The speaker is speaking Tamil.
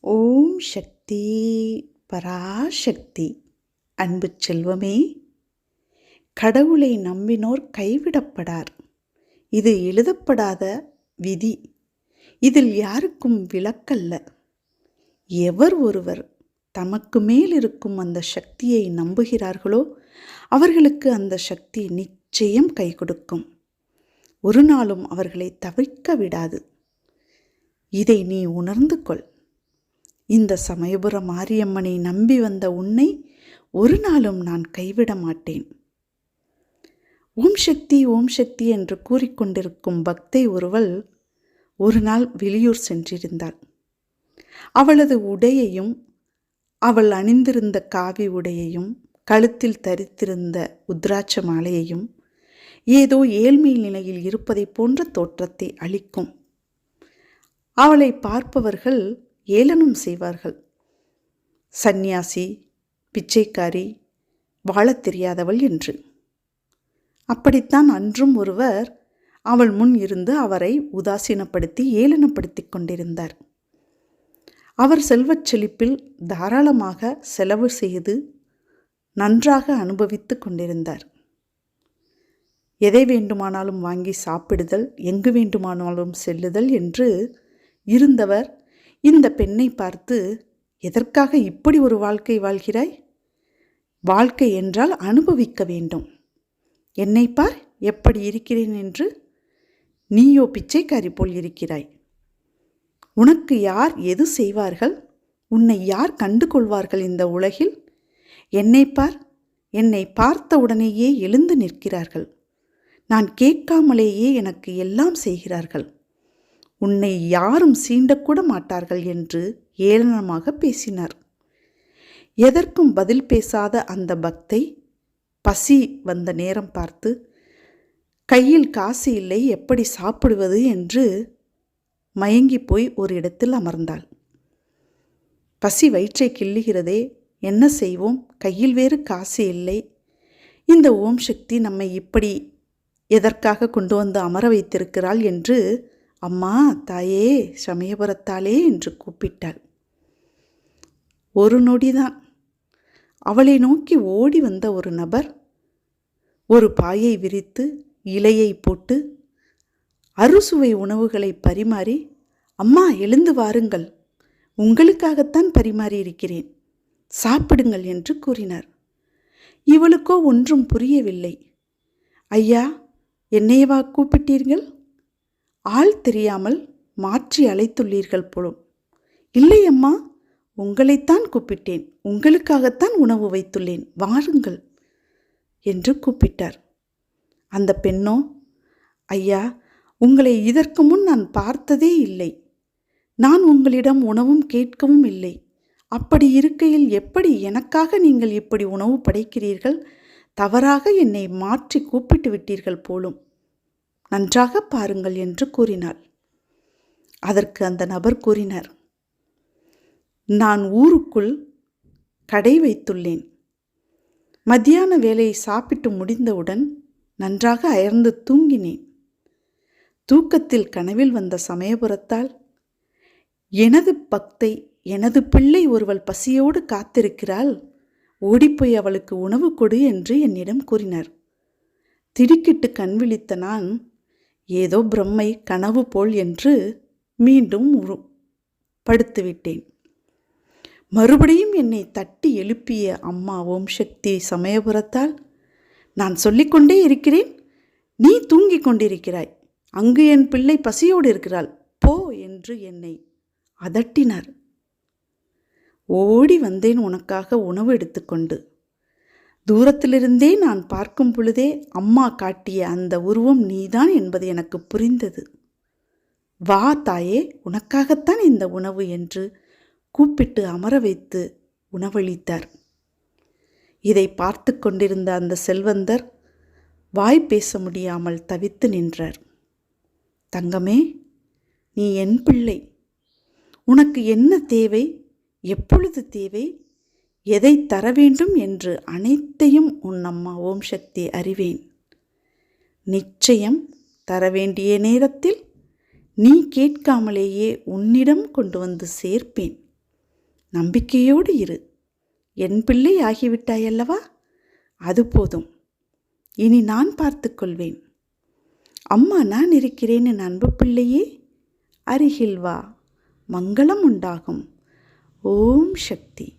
ஓம் சக்தி பராசக்தி. அன்பு செல்வமே கடவுளை நம்பினோர் கைவிடப்படார். இது எழுதப்படாத விதி. இதில் யாருக்கும் விளக்கல்ல. எவர் ஒருவர் தமக்கு மேல் இருக்கும் அந்த சக்தியை நம்புகிறார்களோ அவர்களுக்கு அந்த சக்தி நிச்சயம் கை கொடுக்கும். ஒரு நாளும் அவர்களை தவிர்க்க விடாது. இதை நீ உணர்ந்து கொள். இந்த சமயபுர மாரியம்மனை நம்பி வந்த உன்னை ஒரு நாளும் நான் கைவிட மாட்டேன். ஓம் சக்தி ஓம் சக்தி என்று கூறிக்கொண்டிருக்கும் பக்தை ஒருவள் ஒரு நாள் வெளியூர் சென்றிருந்தாள். அவளது உடையையும் அவள் அணிந்திருந்த காவி உடையையும் கழுத்தில் தரித்திருந்த உத்ராட்ச மாலையையும் ஏதோ ஏழ்மை நிலையில் இருப்பதை போன்ற தோற்றத்தை அளிக்கும். அவளை பார்ப்பவர்கள் ஏளனம் செய்வார்கள். சந்நியாசி பிச்சைக்காரி வாழத் தெரியாதவள் என்று. அப்படித்தான் அன்றும் ஒருவர் அவள் முன் இருந்து அவரை உதாசீனப்படுத்தி ஏளனப்படுத்தி கொண்டிருந்தார். அவர் செல்வச் செழிப்பில் தாராளமாக செலவு செய்து நன்றாக அனுபவித்து கொண்டிருந்தார். எதை வேண்டுமானாலும் வாங்கி சாப்பிடுதல் எங்கு வேண்டுமானாலும் செல்லுதல் என்று இருந்தவர் இந்த பெண்ணை பார்த்து எதற்காக இப்படி ஒரு வாழ்க்கை வாழ்கிறாய்? வாழ்க்கை என்றால் அனுபவிக்க வேண்டும். என்னை பார் எப்படி இருக்கிறேன் என்று. நீயோ பிச்சைக்காரி போல் இருக்கிறாய். உனக்கு யார் எது செய்வார்கள்? உன்னை யார் கண்டு கொள்வார்கள் இந்த உலகில்? என்னை பார் என்னை பார்த்த உடனேயே எழுந்து நிற்கிறார்கள். நான் கேட்காமலேயே எனக்கு எல்லாம் செய்கிறார்கள். உன்னை யாரும் சீண்டக்கூட மாட்டார்கள் என்று ஏளனமாக பேசினார். எதற்கும் பதில் பேசாத அந்த பக்தை பசி வந்த நேரம் பார்த்து கையில் காசு இல்லை எப்படி சாப்பிடுவது? என்று மயங்கி போய் ஒரு இடத்தில் அமர்ந்தாள். பசி வயிற்றை கிள்ளுகிறதே என்ன செய்வோம்? கையில் வேறு காசு இல்லை. இந்த ஓம் சக்தி நம்மை இப்படி எதற்காக கொண்டு வந்து அமர வைத்திருக்கிறாள்? என்று அம்மா தாயே சமயபுரத்தாலே என்று கூப்பிட்டாள். ஒரு நொடிதான். அவளை நோக்கி ஓடி வந்த ஒரு நபர் ஒரு பாயை விரித்து இலையை போட்டு அறுசுவை உணவுகளை பரிமாறி அம்மா எழுந்து வாருங்கள். உங்களுக்காகத்தான் பரிமாறி இருக்கிறேன். சாப்பிடுங்கள் என்று கூறினார். இவளுக்கோ ஒன்றும் புரியவில்லை. ஐயா என்னையவா கூப்பிட்டீர்கள்? ஆள் தெரியாமல் மாற்றி அழைத்துள்ளீர்கள் போலும். இல்லை அம்மா உங்களைத்தான் கூப்பிட்டேன். உங்களுக்காகத்தான் உணவு வைத்துள்ளேன். வாருங்கள் என்று கூப்பிட்டார். அந்த பெண்ணோ ஐயா உங்களை இதற்கு முன் நான் பார்த்ததே இல்லை. நான் உங்களிடம் உணவும் கேட்கவும் இல்லை. அப்படி இருக்கையில் எப்படி எனக்காக நீங்கள் இப்படி உணவு படைக்கிறீர்கள்? தவறாக என்னை மாற்றி கூப்பிட்டு விட்டீர்கள் போலும். நன்றாக பாருங்கள் என்று கூறினாள். அதற்கு அந்த நபர் கூறினார் நான் ஊருக்குள் கடை வைத்துள்ளேன். மத்தியான வேலையை சாப்பிட்டு முடிந்தவுடன் நன்றாக அயர்ந்து தூங்கினேன். தூக்கத்தில் கனவில் வந்த சமயபுரத்தால் எனது பக்தை எனது பிள்ளை ஒருவள் பசியோடு காத்திருக்கிறாள். ஓடிப்போய் அவளுக்கு உணவு கொடு என்று என்னிடம் கூறினார். திடுக்கிட்டு கண் விழித்த நான் ஏதோ பிரம்மை கனவு போல் என்று மீண்டும் உரு படுத்துவிட்டேன். மறுபடியும் என்னை தட்டி எழுப்பிய அம்மா ஓம் சக்தி சமயபுரத்தால் நான் சொல்லிக்கொண்டே இருக்கிறேன். நீ தூங்கிக் கொண்டிருக்கிறாய். அங்கு என் பிள்ளை பசியோடு இருக்கிறாள். போ என்று என்னை அதட்டினார். ஓடி வந்தேன் உனக்காக உணவு எடுத்துக்கொண்டு. தூரத்திலிருந்தே நான் பார்க்கும் பொழுதே அம்மா காட்டிய அந்த உருவம் நீதான் என்பது எனக்கு புரிந்தது. வா தாயே உனக்காகத்தான் இந்த உணவு என்று கூப்பிட்டு அமர வைத்து உணவளித்தார். இதை பார்த்து கொண்டிருந்த அந்த செல்வந்தர் வாய் பேச முடியாமல் தவித்து நின்றார். தங்கமே நீ என் பிள்ளை. உனக்கு என்ன தேவை? எப்பொழுது தேவை? எதை தர வேண்டும் என்று அனைத்தையும் உன் அம்மா ஓம் சக்தி அறிவேன். நிச்சயம் தர வேண்டிய நேரத்தில் நீ கேட்காமலேயே உன்னிடம் கொண்டு வந்து சேர்ப்பேன். நம்பிக்கையோடு இரு. என் பிள்ளை ஆகிவிட்டாயல்லவா? அது போதும். இனி நான் பார்த்துக்கொள்வேன் அம்மா நான் இருக்கிறேன் என் அன்பு பிள்ளையே அருகில் வா. மங்களம் உண்டாகும். ஓம் சக்தி.